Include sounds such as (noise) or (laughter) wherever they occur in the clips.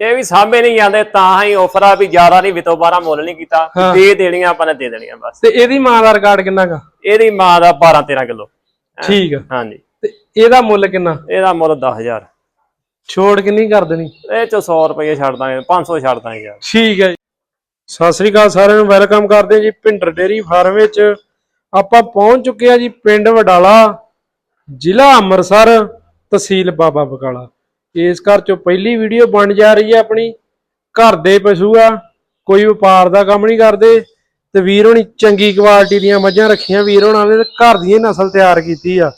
ਇਹ ਵੀ ਸਾਹਮਣੇ ਨਹੀਂ ਜਾਂਦੇ ਤਾਂ ਹੀ ਆਫਰ ਆ ਵੀ ਜ਼ਿਆਦਾ ਨਹੀਂ ਵਿਤੋਂ 12 ਮੁੱਲ ਨਹੀਂ ਕੀਤਾ। ਦੇ ਦੇਣੀਆਂ ਆਪਾਂ ਨੇ ਦੇ ਦੇਣੀਆਂ ਬਸ। ਤੇ ਇਹਦੀ ਮਾਂ ਦਾ ਰਿਕਾਰਡ ਕਿੰਨਾ ਗਾ ਇਹਦੀ ਮਾਂ ਦਾ 12 13 ਕਿਲੋ। ਠੀਕ ਆ। ਹਾਂਜੀ। ਤੇ ਇਹਦਾ ਮੁੱਲ ਕਿੰਨਾ? ਇਹਦਾ ਮੁੱਲ 10000 ਛੋੜ ਕਿੰਨੀ ਕਰ ਦੇਣੀ? ਇਹ ਚ 100 ਰੁਪਏ ਛੱਡ ਦਾਂਗੇ 500 ਛੱਡ ਦਾਂਗੇ ਯਾਰ। ਠੀਕ ਹੈ ਜੀ। ਸਤਿ ਸ੍ਰੀ ਅਕਾਲ ਸਾਰਿਆਂ ਨੂੰ ਵੈਲਕਮ ਕਰਦੇ ਹਾਂ ਜੀ ਭਿੰਡਰ ਡੇਰੀ ਫਾਰਮ ਵਿੱਚ। ਆਪਾਂ ਪਹੁੰਚ ਚੁੱਕੇ ਆ ਜੀ ਪਿੰਡ ਵਡਾਲਾ ਜ਼ਿਲ੍ਹਾ ਅੰਮ੍ਰਿਤਸਰ ਤਹਿਸੀਲ ਬਾਬਾ ਬਕਾਲਾ। ਇਸ ਘਰ ਚੋਂ ਪਹਿਲੀ ਵੀਡੀਓ ਬਣ ਜਾ ਰਹੀ ਹੈ ਆਪਣੀ। ਘਰ ਦੇ ਪਸ਼ੂ ਆ, ਕੋਈ ਵਪਾਰ ਦਾ ਕੰਮ ਨਹੀਂ ਕਰਦੇ ਤੇ ਵੀਰ ਹੋਣੀ ਚੰਗੀ ਕੁਆਲਿਟੀ ਦੀਆਂ ਮੱਝਾਂ ਰੱਖੀਆਂ ਵੀਰ ਹੋਣਾ ਨੇ ਘਰ ਦੀ ਹੀ ਨਸਲ ਤਿਆਰ ਕੀਤੀ ਆ।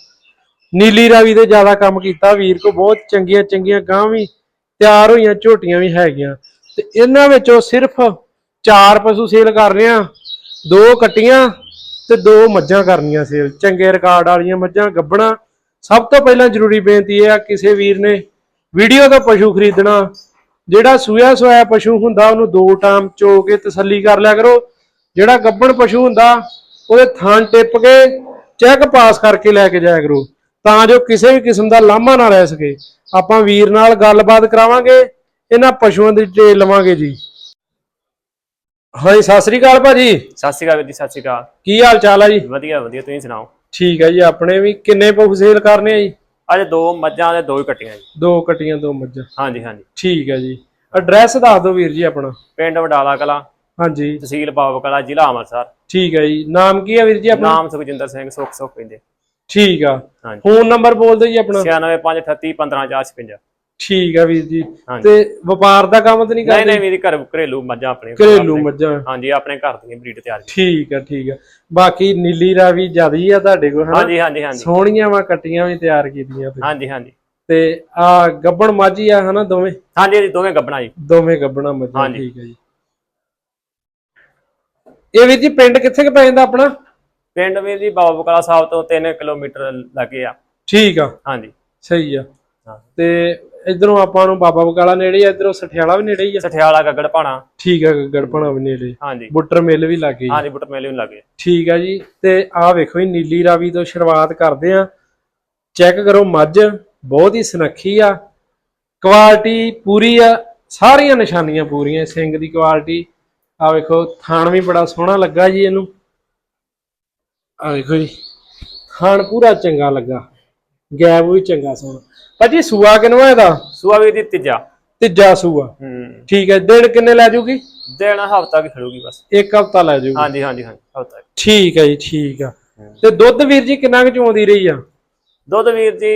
ਨੀਲੀ ਰਾਵੀ ਤੇ ਜ਼ਿਆਦਾ ਕੰਮ ਕੀਤਾ, ਵੀਰ ਕੋ ਬਹੁਤ ਚੰਗੀਆਂ ਚੰਗੀਆਂ ਗਾਂ ਵੀ, ਤਿਆਰ ਹੋਈਆਂ, ਝੋਟੀਆਂ ਵੀ ਹੈਗੀਆਂ। ਤੇ ਇਹਨਾਂ ਵਿੱਚੋਂ ਸਿਰਫ ਚਾਰ ਪਸ਼ੂ ਸੇਲ ਕਰ ਰਹੇ ਆ, ਦੋ ਕੱਟੀਆਂ ਤੇ ਦੋ ਮੱਝਾਂ ਕਰਨੀਆਂ ਸੇਲ ਚੰਗੇ ਰਿਕਾਰਡ ਵਾਲੀਆਂ ਮੱਝਾਂ ਗੱਬਣਾ ਸਭ ਤੋਂ ਪਹਿਲਾਂ ਜ਼ਰੂਰੀ ਬੇਨਤੀ ਇਹ ਆ, ਕਿਸੇ ਵੀਰ ਨੇ ਵੀਡੀਓ ਤੋਂ ਪਸ਼ੂ ਖਰੀਦਣਾ ਜਿਹੜਾ ਸੂਇਆ ਸੋਇਆ ਪਸ਼ੂ ਹੁੰਦਾ ਉਹਨੂੰ ਦੋ ਟਾਈਮ ਚੋ ਕੇ ਤਸੱਲੀ ਕਰ ਲਿਆ ਕਰੋ। ਜਿਹੜਾ ਗੱਬਣ ਪਸ਼ੂ ਹੁੰਦਾ ਉਹਦੇ ਥਣ ਟਿੱਪ ਕੇ ਚੈੱਕ ਪਾਸ ਕਰਕੇ ਲੈ ਕੇ ਜਾਇਆ ਕਰੋ ਤਾਂ ਜੋ ਕਿਸੇ ਵੀ ਕਿਸਮ ਦਾ ਲਾਮਾ ਨਾ ਰਹਿ ਸਕੇ। ਆਪਾਂ ਵੀਰ ਨਾਲ ਗੱਲਬਾਤ ਕਰਾਵਾਂਗੇ ਇਹਨਾਂ ਪਸ਼ੂਆਂ ਦੀ ਡਿਟੇਲ ਲਵਾਂਗੇ ਜੀ। ਹਾਂਜੀ ਸਤਿ ਸ੍ਰੀ ਅਕਾਲ ਭਾਜੀ। ਸਤਿ ਸ਼੍ਰੀ ਅਕਾਲ ਜੀ ਸਤਿ ਸ਼੍ਰੀ ਅਕਾਲ। ਕੀ ਹਾਲ ਚਾਲ ਆ ਜੀ? ਵਧੀਆ ਵਧੀਆ ਤੁਸੀਂ ਸੁਣਾਓ? ਠੀਕ ਹੈ ਜੀ ਆਪਣੇ ਵੀ ਕਿੰਨੇ ਪਸ਼ੂ ਸੇਲ ਕਰਨੇ ਆ ਜੀ? ਅੱਜ ਦੋ ਮੱਝਾਂ ਤੇ ਦੋ ਹੀ ਕੱਟੀਆਂ ਜੀ। ਦੋ ਕਟੀਆਂ ਦੋ ਮੱਝਾਂ। ਹਾਂਜੀ ਹਾਂਜੀ। ਠੀਕ ਹੈ ਜੀ। ਐਡਰੈਸ ਦੱਸ ਦਿਓ ਵੀਰ ਜੀ ਆਪਣਾ। ਪਿੰਡ ਵਡਾਲਾ ਕਲਾ ਹਾਂਜੀ। ਤਹਿਸੀਲ ਬਾਬਾ ਕਲਾ ਜ਼ਿਲ੍ਹਾ ਅੰਮ੍ਰਿਤਸਰ। ਠੀਕ ਹੈ ਜੀ। ਨਾਮ ਕੀ ਹੈ ਵੀਰ ਜੀ ਆਪਣਾ? ਨਾਮ ਸੁਖਜਿੰਦਰ ਸਿੰਘ ਸੁੱਖ ਸੁੱਖ ਕਹਿੰਦੇ ਠੀਕ ਆ। ਹਾਂਜੀ। ਫੋਨ ਨੰਬਰ ਬੋਲ ਦਿਓ ਜੀ ਆਪਣਾ। 96538 15456 ਠੀਕ ਆ ਵੀਰ ਜੀ। ਹਾਂਜੀ। ਤੇ ਵਪਾਰ ਦਾ ਕੰਮ ਤਾਂ ਨਹੀਂ ਨਹੀਂ ਕਰਦੇ? ਨਹੀਂ ਮੇਰੀ ਘਰ ਘਰੇਲੂ ਮੱਝਾਂ ਆਪਣੇ ਘਰੇਲੂ ਮੱਝਾਂ। ਹਾਂਜੀ ਆਪਣੇ ਘਰ ਦੀਆਂ ਬਰੀਡ ਤਿਆਰ ਕੀਤੀ ਠੀਕ ਆ ਠੀਕ ਆ। ਬਾਕੀ ਨੀਲੀ ਰਾਵੀ ਜਿਆਦੀ ਆ ਤੁਹਾਡੇ ਕੋਲ ਹਨਾ? ਹਾਂਜੀ ਹਾਂਜੀ ਹਾਂਜੀ। ਸੋਹਣੀਆਂ ਵਾ ਕੱਟੀਆਂ ਵੀ ਤਿਆਰ ਕੀਤੀਆਂ ਤੁਸੀਂ। ਹਾਂਜੀ ਹਾਂਜੀ। ਤੇ ਆ ਗੱਬਣ ਮਾਝੀ ਆ ਹਨਾ ਦੋਵੇਂ? ਹਾਂਜੀ ਇਹ ਦੋਵੇਂ ਗੱਬਣਾ ਜੀ। ਦੋਵੇਂ ਗੱਬਣਾ ਮੱਝਾਂ ਹਾਂਜੀ। ਠੀਕ ਹੈ ਜੀ। ਇਹ ਵੀਰ ਜੀ ਪਿੰਡ ਕਿੱਥੇ ਕੁ ਪੈ ਜਾਂਦਾ ਆਪਣਾ? ਪਿੰਡ ਵੀਰ ਜੀ ਬਾਬਾ ਬਕਾਲਾ ਸਾਹਿਬ ਤੋਂ 3 ਕਿਲੋਮੀਟਰ ਲੱਗੇ ਆ। ਠੀਕ ਆ। ਹਾਂਜੀ। ਸਹੀ ਆ। ਹਾਂ। ਤੇ ਇਧਰੋਂ ਆਪਾਂ ਨੂੰ ਬਾਬਾ ਬਕਾਲਾ ਨੇੜੇ ਆ ਇਧਰੋਂ ਸਠਿਆਲਾ ਵੀ ਨੇੜੇ ਹੀ ਆ। ਸਠਿਆਲਾ ਗਗੜ ਪਾਣਾ। ਠੀਕ ਆ ਗੜਪਣਾ ਵੀ ਨੇੜੇ। ਹਾਂਜੀ। ਬੁੱਟਰ ਮਿੱਲ ਵੀ ਲੱਗੇ ਹਾਂਜੀ ਬੁੱਟ ਮੇਲੇ ਨੂੰ ਲੱਗੇ ਠੀਕ ਆ ਜੀ ਤੇ ਆਹ ਵੇਖੋ ਜੀ ਨੀਲੀ ਰਾਵੀ ਤੋਂ ਸ਼ੁਰੂਆਤ ਕਰਦੇ ਆ। ਚੈੱਕ ਕਰੋ ਮੱਝ ਬਹੁਤ ਹੀ ਸੁਨੱਖੀ ਆ। ਕੁਆਲਿਟੀ ਪੂਰੀ ਆ ਸਾਰੀਆਂ ਨਿਸ਼ਾਨੀਆਂ ਪੂਰੀਆਂ ਸਿੰਘ ਦੀ ਕੁਆਲਿਟੀ। ਆ ਵੇਖੋ ਥਾਣ ਵੀ ਬੜਾ ਸੋਹਣਾ ਲੱਗਾ ਜੀ ਇਹਨੂੰ। ਆ ਵੇਖੋ ਜੀ ਥਾਣ ਪੂਰਾ ਚੰਗਾ ਲੱਗਾ। ਗੈਬ ਵੀ ਚੰਗਾ ਸੋਹਣਾ। ਭਾਜੀ ਸੂਆ ਕਿਨਵਾ ਇਹਦਾ ਸੂਆ ਵੀਰ ਦੀ ਤੀਜਾ। ਤੀਜਾ ਸੂਆ। ਹੂੰ। ਠੀਕ ਹੈ ਦਿਨ ਕਿੰਨੇ ਲੈ ਜੂਗੀ? ਦੇਣਾ ਹਫਤਾ ਕੀ ਖੜੂਗੀ ਬਸ। ਇੱਕ ਹਫਤਾ ਲੈ ਜੂਗੀ। ਹਾਂਜੀ ਹਾਂਜੀ ਹਾਂਜੀ ਹਫਤਾ ਠੀਕ ਹੈ ਜੀ ਠੀਕ ਆ। ਤੇ ਦੁੱਧ ਵੀਰ ਜੀ ਕਿੰਨਾ ਕੁ ਚੋਂਦੀ ਰਹੀ ਆ? ਦੁੱਧ ਵੀਰ ਜੀ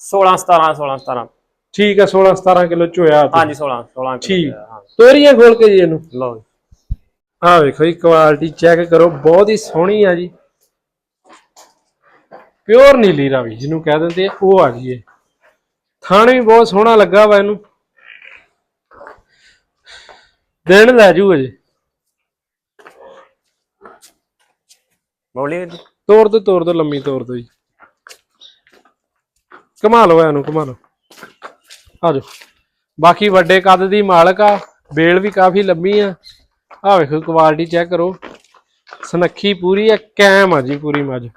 16 17 16 17 ਠੀਕ ਆ 16 17 ਕਿਲੋ ਚੋਇਆ ਹਾਂਜੀ 16 16 ਠੀਕ। ਤੋਰੀਆਂ ਖੋਲ ਕੇ ਜੀ ਇਹਨੂੰ। ਲਓ। ਆਹ ਵੇਖੋ ਜੀ ਕੁਆਲਿਟੀ ਚੈੱਕ ਕਰੋ ਬਹੁਤ ਹੀ ਸੋਹਣੀ ਆ ਜੀ। ਪਿਓਰ ਨੀਲੀ ਰਾਵੀ ਜਿਹਨੂੰ ਕਹਿ ਦਿੰਦੇ ਆ ਉਹ ਆ ਗਈ ਏ। ਥਣ ਵੀ ਬਹੁਤ ਸੋਹਣਾ ਲੱਗਾ ਵਾ ਇਹਨੂੰ। ਦਿਨ ਲੈ ਜੂ ਅਜੇ। ਜੀ। ਤੋੜ ਦੋ ਤੋੜ ਦੋ ਲੰਮੀ ਤੋੜ ਦੋ ਜੀ। ਕਮਾ ਲਓ ਇਹਨੂੰ ਕਮਾ ਲਓ। ਆ ਜਾਓ। ਬਾਕੀ ਵੱਡੇ ਕੱਦ ਦੀ ਮਾਲਕ ਆ ਬੇਲ ਵੀ ਕਾਫੀ ਲੰਮੀ ਆ। ਆ ਵੇਖੋ ਕੁਆਲਿਟੀ ਚੈੱਕ ਕਰੋ। ਸਨੱਖੀ ਪੂਰੀ ਆ ਕੈਮ ਆ ਜੀ ਪੂਰੀ ਮੱਝ।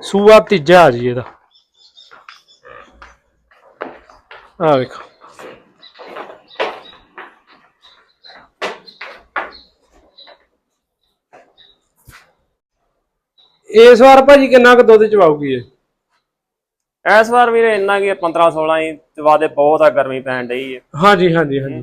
ਸੂਆ ਤੀਜਾ ਆ ਜੀ ਇਹਦਾ। ਆ ਵੇਖੋ। ਇਸ ਵਾਰ ਭਾਜੀ ਕਿੰਨਾ ਕੁ ਦੁੱਧ ਚਵਾਉਗੀ ਇਹ? ਇਸ ਵਾਰ ਵੀਰੇ ਇੰਨਾ ਕੀ 15 16 ਹੀ ਤੇ ਵਾਦੇ ਬਹੁਤ ਆ ਗਰਮੀ ਪੈਣ ਡਈ ਹੈ ਹਾਂਜੀ ਹਾਂਜੀ ਹਾਂਜੀ।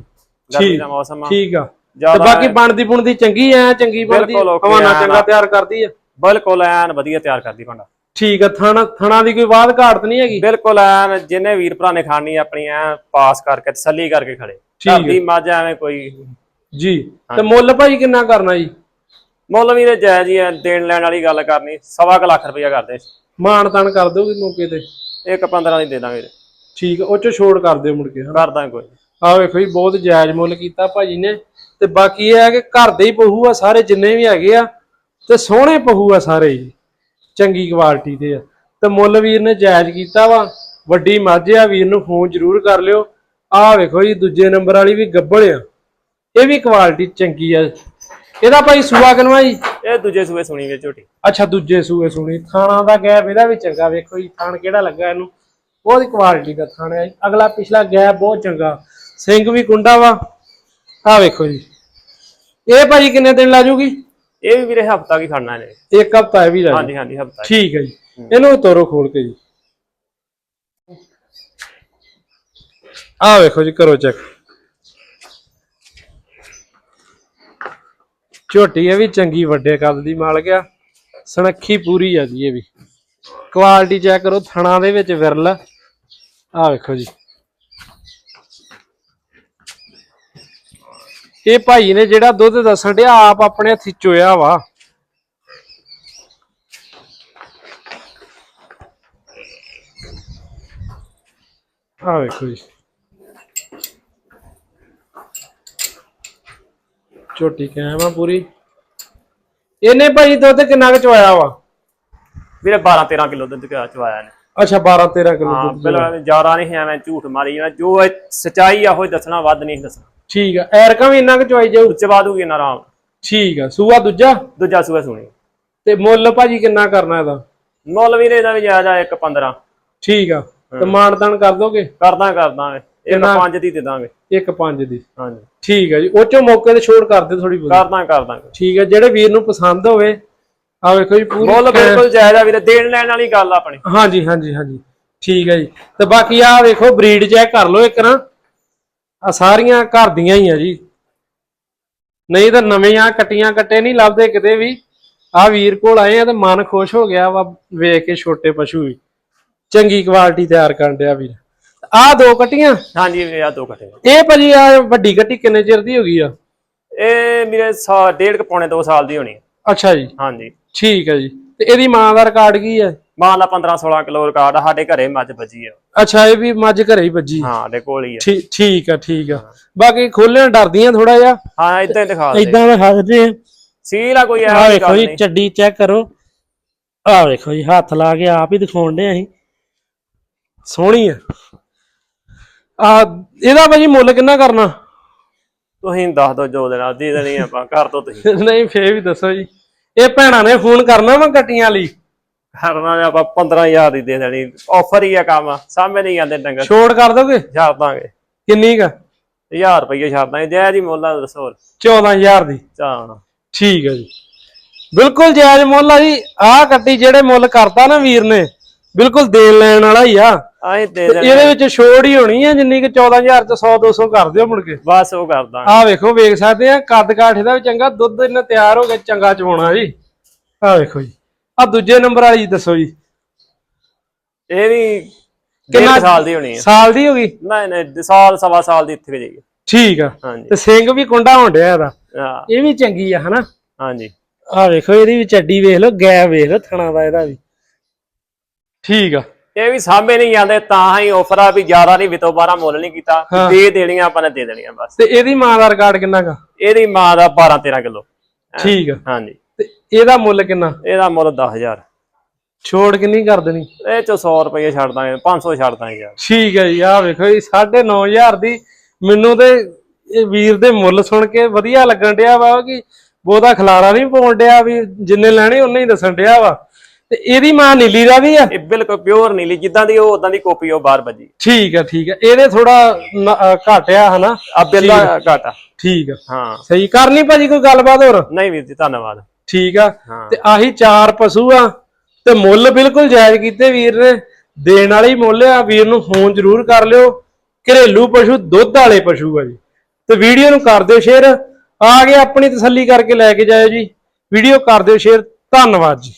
ਗਰਮੀ ਠੀਕ ਦਾ ਮੌਸਮ ਆ। ਠੀਕ ਆ। ਤੇ ਜ਼ਿਆਦਾ ਬਾਕੀ ਬਣਦੀ ਬੁਣਦੀ ਚੰਗੀ ਐ ਚੰਗੀ ਬਣਦੀ? ਬਿਲਕੁਲ okay ਹਵਾਨਾ ਐਨ ਚੰਗਾ। ਤਿਆਰ ਕਰਦੀ ਆ ਬਿਲਕੁਲ ਐਨ ਵਧੀਆ ਤਿਆਰ ਕਰਦੀ ਭਾਂਡਾ। ਠੀਕ ਆ ਥਣਾ ਥਣਾ ਦੀ ਕੋਈ ਬਾਤ ਘਾਟ ਨਹੀਂ ਹੈਗੀ? ਬਿਲਕੁਲ ਐਨ ਜਿਹਨੇ ਵੀਰ ਭਰਾ ਨੇ ਖਾਣੀ ਆਪਣੀ ਐ ਪਾਸ ਕਰਕੇ ਤਸੱਲੀ ਕਰਕੇ ਖੜੇ। ਠੀਕ ਦੀ ਮੱਝ ਐਵੇਂ ਕੋਈ ਜੀ ਤੇ ਮੁੱਲ ਭਾਜੀ ਕਿੰਨਾ ਕਰਨਾ ਜੀ? ਮੁੱਲ ਵੀਰੇ ਜਾਇਜ਼ ਹੀ ਐ ਦੇਣ ਲੈਣ ਵਾਲੀ ਗੱਲ ਕਰਨੀ ਸਵਾ ਕੁ ਲੱਖ ਰੁਪਇਆ ਕਰਦੇ ਮਾਨ ਤਾਨ ਕਰ ਦੋਗੇ ਮੌਕੇ ਤੇ। ਇੱਕ 15 ਦੀ ਦੇ ਦਾਂਗੇ ਠੀਕ ਉਹ ਚ ਛੋੜ ਕਰ ਦਿਓ ਮੁੜ ਕੇ। ਕਰ ਕੋਈ। ਆ ਵੇਖੋ ਜੀ ਬਹੁਤ ਜਾਇਜ਼ ਮੁੱਲ ਕੀਤਾ ਭਾਜੀ ਨੇ। ਤੇ ਬਾਕੀ ਇਹ ਹੈ ਕਿ ਘਰ ਦੇ ਹੀ ਪਹੂ ਆ ਸਾਰੇ ਜਿੰਨੇ ਵੀ ਹੈਗੇ ਆ ਤੇ ਸੋਹਣੇ ਪਹੂ ਆ ਸਾਰੇ ਜੀ। ਚੰਗੀ ਕੁਆਲਿਟੀ ਦੇ ਆ। ਤੇ ਮੁੱਲ ਵੀਰ ਨੇ ਜਾਇਜ਼ ਕੀਤਾ ਵਾ। ਵੱਡੀ ਮੱਝ ਆ ਵੀਰ ਨੂੰ ਫੋਨ ਜ਼ਰੂਰ ਕਰ ਲਿਓ। ਆ ਵੇਖੋ ਜੀ ਦੂਜੇ ਨੰਬਰ ਵਾਲੀ ਵੀ ਗੱਬੜ ਆ। ਇਹ ਵੀ ਕੁਆਲਿਟੀ ਚੰਗੀ ਆ। ਇਹਦਾ ਭਾਈ ਸੂਆ ਕਿਨਵਾ ਜੀ? ਇਹ ਦੂਜੇ ਸੂਏ ਸੁਣੀ ਵਿੱਚ ਝੋਟੀ। ਅੱਛਾ ਦੂਜੇ ਸੂਏ ਸੁਣੀ। ਥਾਣਾ ਦਾ ਗੈਪ ਇਹਦਾ ਵੀ ਚੰਗਾ ਵੇਖੋ ਜੀ ਥਾਣ ਕਿਹੜਾ ਲੱਗਾ ਇਹਨੂੰ। ਬਹੁਤ ਹੀ ਕੁਆਲਿਟੀ ਦਾ ਥਣ ਹੈ ਜੀ। ਅਗਲਾ ਪਿਛਲਾ ਗੈਪ ਬਹੁਤ ਚੰਗਾ। ਸਿੰਘ ਵੀ ਕੁੰਡਾ ਵਾ। ਆ ਵੇਖੋ ਜੀ। ਇਹ ਭਾਜੀ ਕਿੰਨੇ ਦਿਨ ਲਾ ਜੂਗੀ? ਇਹ ਵੀ ਵੀਰੇ ਹਫਤਾ ਕੀ ਖੜਨਾ ਨੇ ਇੱਕ ਹਫਤਾ ਇਹ ਵੀ ਲਾ ਹਾਂਜੀ ਹਾਂਜੀ ਹਫਤਾ ਠੀਕ ਹੈ ਜੀ। ਇਹਨੂੰ ਤੋਰੋ ਖੋਲ ਕੇ ਜੀ। ਆ ਵੇਖੋ ਜੀ ਕਰੋ ਚੈੱਕ ਝੋਟੀ ਇਹ ਵੀ ਚੰਗੀ ਵੱਡੇ ਕੱਦ ਦੀ ਮਾਲ ਗਿਆ ਸਣਖੀ ਪੂਰੀ ਆ ਜੀ ਇਹ ਵੀ। ਕੁਆਲਿਟੀ ਚੈੱਕ ਕਰੋ ਥਣਾ ਦੇ ਵਿੱਚ ਵਿਰਲ। ਆ ਵੇਖੋ ਜੀ। ਇਹ ਭਾਈ ਨੇ ਜਿਹੜਾ ਦੁੱਧ ਦੱਸਣ ਡਿਆ ਆਪ ਆਪਣੇ ਹੱਥੀ ਚੋਇਆ ਵਾ। ਆ ਵੇਖੋ ਜੀ। ਝੋਟੀ ਕਾਇਮ ਆ ਪੂਰੀ। ਇਹਨੇ ਭਾਈ ਦੁੱਧ ਕਿੰਨਾ ਕੁ ਚਵਾਇਆ ਵਾ? ਵੀਰੇ 12 13 ਕਿਲੋ ਦੁੱਧ ਕਿਆ ਚਵਾਇਆ ਨੇ ਅੱਛਾ 12 13 ਕਿਲੋ ਹਾਂ ਦੁੱਧ ਬਿਲਕੁਲ ਜ਼ਿਆਦਾ ਨਹੀਂ ਐਵੇਂ ਝੂਠ ਮਾਰੀ ਜਾਣਾ ਜੋ ਸਚਾਈ ਆ ਉਹ ਦੱਸਣਾ ਵੱਧ ਨਹੀਂ ਦੱਸਣਾ। ਠੀਕ ਆ ਐਰਕਾ ਵੀ ਇੰਨਾ ਕੁ ਚਵਾਈ ਜਾਊ? ਚਵਾ ਦੂਗੀ ਨਾ ਆਰਾਮ। ਠੀਕ ਆ ਸੂਆ ਦੂਜਾ? ਦੂਜਾ ਸੂਆ ਸੁਣੀ। ਤੇ ਮੁੱਲ ਭਾਜੀ ਕਿੰਨਾ ਕਰਨਾ ਇਹਦਾ? ਮੁੱਲ ਵੀਰੇ ਦਾ ਵੀ ਜਾਇਜ਼ ਇੱਕ 15 ਠੀਕ ਆ ਤੇ ਮਾਨਦਾਨ ਕਰ ਦੋਗੇ? ਕਰਦਾ ਕਰਦਾ ਇੱਕ? 5 ਦੀ ਦੇ ਦਾਂਗੇ। ਇੱਕ ਪੰਜ ਦੀ। ਹਾਂਜੀ। ਠੀਕ ਆ ਜੀ ਉਹ ਚੋਂ ਮੌਕੇ ਤੇ ਛੋੜ ਕਰ ਦਿਓ ਥੋੜੀ ਬਹੁਤੀ। ਕਰਦਾ ਕਰਦਾ। ਠੀਕ ਆ ਜਿਹੜੇ ਵੀਰ ਨੂੰ ਪਸੰਦ ਹੋਵੇ ਆ ਵੇਖੋ ਜੀ ਪੂਰੀ ਮੁੱਲ ਬਿਲਕੁਲ ਜਾਇਜ਼ ਆ ਵੀਰੇ ਦੇਣ ਲੈਣ ਵਾਲੀ ਗੱਲ ਆ ਆਪਣੀ। ਹਾਂਜੀ ਹਾਂਜੀ ਹਾਂਜੀ। ਠੀਕ ਹੈ ਜੀ ਤੇ ਬਾਕੀ ਆ ਵੇਖੋ ਬਰੀਡ ਚੈੱਕ ਕਰ ਲਓ ਇੱਕ ਨਾ। ਆ ਸਾਰੀਆਂ ਘਰ ਦੀਆਂ ਹੀ ਆ ਜੀ। ਨਹੀਂ ਤਾਂ ਨਵੀਆਂ ਕੱਟੀਆਂ ਕੱਟੇ ਨਹੀਂ ਲੱਭਦੇ ਕਿਤੇ ਵੀ। ਆ ਵੀਰ ਕੋਲ ਆਏ ਆ ਤੇ ਮਨ ਖੁਸ਼ ਹੋ ਗਿਆ ਵਾ ਵੇਖ ਕੇ ਛੋਟੇ ਪਸ਼ੂ ਵੀ। ਚੰਗੀ ਕੁਆਲਿਟੀ ਤਿਆਰ ਕਰਨ ਡਿਆ ਵੀਰ। ਆ ਦੋ ਕੱਟੀਆਂ? ਹਾਂਜੀ ਵੀਰੇ ਆ ਦੋ ਘਟੇ ਇਹ ਭਾਜੀ ਆ ਵੱਡੀ ਕੱਟੀ ਕਿੰਨੇ ਚਿਰ ਦੀ ਹੋ ਗਈ ਆ? ਇਹ ਮੇਰੇ ਸਾ ਡੇਢ ਕੁ ਪੌਣੇ 2 ਸਾਲ ਦੀ ਹੋਣੀ। ਅੱਛਾ ਜੀ। ਹਾਂਜੀ। ਠੀਕ ਹੈ ਜੀ। ਤੇ ਇਹਦੀ ਮਾਂ ਦਾ ਰਿਕਾਰਡ ਕੀ ਹੈ ਮਾਂ ਦਾ 15 16 ਕਿਲੋ ਰਿਕਾਰਡ ਆ ਸਾਡੇ ਘਰੇ ਮੱਝ ਵੱਜੀ ਆ। ਅੱਛਾ ਇਹ ਵੀ ਮੱਝ ਘਰੇ ਹੀ ਵੱਜੀ? ਹਾਂ ਸਾਡੇ ਕੋਲ ਹੀ ਆ। ਠੀ- ਠੀਕ ਆ ਠੀਕ ਆ। ਬਾਕੀ ਖੋਲਣ ਡਰਦੀਆਂ ਥੋੜਾ ਜਿਹਾ? ਹਾਂ ਇਦਾਂ ਹੀ ਦਿਖਾ ਦੇ। ਇਦਾਂ ਦਿਖਾ ਦਿੰਦੇ ਆ। ਸੀਲ ਆ ਕੋਈ ਆ ਐ ਵੇਖੋ ਜੀ ਚੱਡੀ ਚੈੱਕ ਕਰੋ। ਆ ਵੇਖੋ ਜੀ ਹੱਥ ਲਾ ਕੇ ਆਪ ਹੀ ਦਿਖਾਉਣ ਦੇ ਅਸੀਂ। ਸੋਹਣੀ ਆ। ਆ ਇਹਦਾ ਭਾਜੀ ਮੁੱਲ ਕਿੰਨਾ ਕਰਨਾ? ਤੁਸੀਂ ਦੱਸ ਦਿਓ ਜੋ ਦੇਣਾ ਦੇ ਦੇਣੀ ਆਪਾਂ ਕਰ ਦੋ ਤੁਸੀਂ। (laughs) ਨਹੀਂ ਫੇਰ ਵੀ ਦੱਸੋ ਜੀ। ਇਹ ਭੈਣਾਂ ਨੇ ਫੋਨ ਕਰਨਾ ਵਾ ਗੱਟੀਆਂ ਲਈ? ਕਰਨਾ ਤੇ ਆਪਾਂ 15000 ਦੀ ਦੇ ਦੇਣੀ। ਆਫਰ ਹੀ ਆ ਕੰਮ ਸਾਹਮਣੇ ਨਹੀਂ ਆਂਦੇ ਡੰਗਰ। ਛੋੜ ਕਰ ਦੋਗੇ? ਛੱਡ ਦਾਂਗੇ। ਕਿੰਨੀ ਕ? 1000 ਰੁਪਏ ਛੱਡ ਦਾਂਗੇ। ਜੈ ਜੀ ਮੁੱਲ ਦੱਸੋ 14000 ਦੀ। ਚਾਹ ਠੀਕ ਹੈ ਜੀ। ਬਿਲਕੁਲ ਜਾਇਜ਼ ਮੁੱਲ ਆ ਜੀ। ਆਹ ਗੱਟੀ ਜਿਹੜੇ ਮੁੱਲ ਕਰਤਾ ਨਾ ਵੀਰ ਨੇ ਬਿਲਕੁਲ ਦੇਣ ਲੈਣ ਵਾਲਾ ਹੀ ਆ। ਆਏ ਦੇ ਦੇਣੀ। ਇਹਦੇ ਵਿੱਚ ਛੋੜ ਹੀ ਹੋਣੀ ਆ ਜਿੰਨੀ ਕਿ 14000 ਚ 100 200 ਕਰ ਦਿਓ ਮੁੜ ਕੇ। ਬਸ ਉਹ ਕਰ ਦਾਂਗੇ। ਆਹ ਵੇਖੋ ਵੇਖ ਸਕਦੇ ਆ। ਕੱਦ ਕਾਠ ਇਹਦਾ ਵੀ ਚੰਗਾ ਦੁੱਧ ਇਹਨਾਂ ਤਿਆਰ ਹੋ ਗਿਆ ਚੰਗਾ ਚਵਾਉਣਾ ਜੀ। ਆਹ ਵੇਖੋ ਜੀ। ਆ ਦੂਜੇ ਨੰਬਰ ਵਾਲੀ ਦੱਸੋ ਜੀ। ਇਹ ਵੀ ਕਿੰਨਾ- ਸਾਲ ਦੀ ਹੋਣੀ ਹੈ ਸਾਲ ਦੀ ਹੋ ਗਈ? ਨਹੀਂ ਨਹੀਂ ਸਾਲ ਸਵਾ ਸਾਲ ਦੀ ਇੱਥੇ ਜਾਈਏ। ਠੀਕ ਆ। ਤੇ ਸਿੰਘ ਵੀ ਕੁੰਡਾ ਹੋਣ ਡਿਆ ਇਹਦਾ। ਇਹ ਵੀ ਚੰਗੀ ਆ ਹਨਾ? ਹਾਂਜੀ। ਆਹ ਵੇਖੋ ਇਹਦੀ ਵੀ ਚੱਡੀ ਵੇਖ ਲਓ ਗੈਪ ਵੇਖ ਲਓ ਥਣਾ ਦਾ ਇਹਦਾ ਵੀ। ਠੀਕ ਆ। ਇਹ ਵੀ ਸਾਹਮਣੇ ਨਹੀਂ ਆਂਦੇ ਤਾਂ ਹੀ ਆਫਰ ਆ ਵੀ ਜ਼ਿਆਦਾ ਨਹੀਂ ਵਿਤੋਂ 12 ਮੁੱਲ ਨਹੀਂ ਕੀਤਾ। ਦੇ ਦੇਣੀਆਂ ਆਪਾਂ ਨੇ ਦੇ ਦੇਣੀਆਂ ਬਸ। ਤੇ ਇਹਦੀ ਮਾਂ ਦਾ ਰਿਕਾਰਡ ਕਿੰਨਾ ਕਾ? ਇਹਦੀ ਮਾਂ ਦਾ 12 13 ਕਿਲੋ। ਠੀਕ ਆ। ਹਾਂਜੀ। ਇਹਦਾ ਮੁੱਲ ਕਿੰਨਾ? ਇਹਦਾ ਮੁੱਲ 10000 ਛੋੜ ਕਿੰਨੀ ਕਰ ਦੇਣੀ? ਇਹ ਚੋਂ 100 ਰੁਪਏ ਛੱਡ ਦਾਂਗੇ 500 ਛੱਡ ਦਾਂਗੇ ਯਾਰ। ਠੀਕ ਹੈ ਜੀ ਆਹ ਵੇਖੋ ਜੀ 9500 ਦੀ ਮੈਨੂੰ ਤੇ ਇਹ ਵੀਰ ਦੇ ਮੁੱਲ ਸੁਣ ਕੇ ਵਧੀਆ ਲੱਗਣ ਡਿਆ ਵਾ ਕਿ ਬਹੁਤਾ ਖਲਾਰਾ ਨਹੀਂ ਪਾਉਣ ਡਿਆ ਵੀ ਜਿੰਨੇ ਲੈਣੇ ਉਹਨੇ ਹੀ ਦੱਸਣ ਡਿਆ ਵਾ। ਤੇ ਇਹਦੀ ਮਾਂ ਨੀਲੀ ਦਾ ਵੀ ਆ? ਇਹ ਬਿਲਕੁਲ ਪਿਓਰ ਨੀਲੀ ਜਿੱਦਾਂ ਦੀ ਉਹ ਉਦਾਂ ਦੀ ਕਾਪੀ ਉਹ ਬਾਹਰ ਵੱਜੀ। ਠੀਕ ਆ ਠੀਕ ਆ ਇਹਦੇ ਥੋੜਾ ਘਟਿਆ ਹਨਾ? ਆ ਬਿੱਲਾ ਘਾਟਾ ਠੀਕ ਆ ਹਾਂ। ਸਹੀ ਕਰਨੀ ਭਾਜੀ ਕੋਈ ਗੱਲਬਾਤ ਹੋਰ? ਨਹੀਂ ਵੀਰ ਜੀ ਧੰਨਵਾਦ। ਠੀਕ ਆ? ਤੇ ਆਹੀ ਚਾਰ ਪਸ਼ੂ ਆ ਤੇ ਮੁੱਲ ਬਿਲਕੁਲ ਜਾਇਜ਼ ਕੀਤੇ ਵੀਰ ਨੇ। ਦੇਣ ਵਾਲੇ ਮੁੱਲ ਆ ਵੀਰ ਨੂੰ ਫੋਨ ਜ਼ਰੂਰ ਕਰ ਲਿਓ। ਘਰੇਲੂ ਪਸ਼ੂ ਦੁੱਧ ਵਾਲੇ ਪਸ਼ੂ ਆ ਜੀ। ਤੇ ਵੀਡੀਓ ਨੂੰ ਕਰ ਦਿਓ ਸ਼ੇਅਰ। ਆ ਕੇ ਆਪਣੀ ਤਸੱਲੀ ਕਰਕੇ ਲੈ ਕੇ ਜਾਇਓ ਜੀ। ਵੀਡੀਓ ਕਰ ਦਿਓ ਸ਼ੇਅਰ। ਧੰਨਵਾਦ ਜੀ।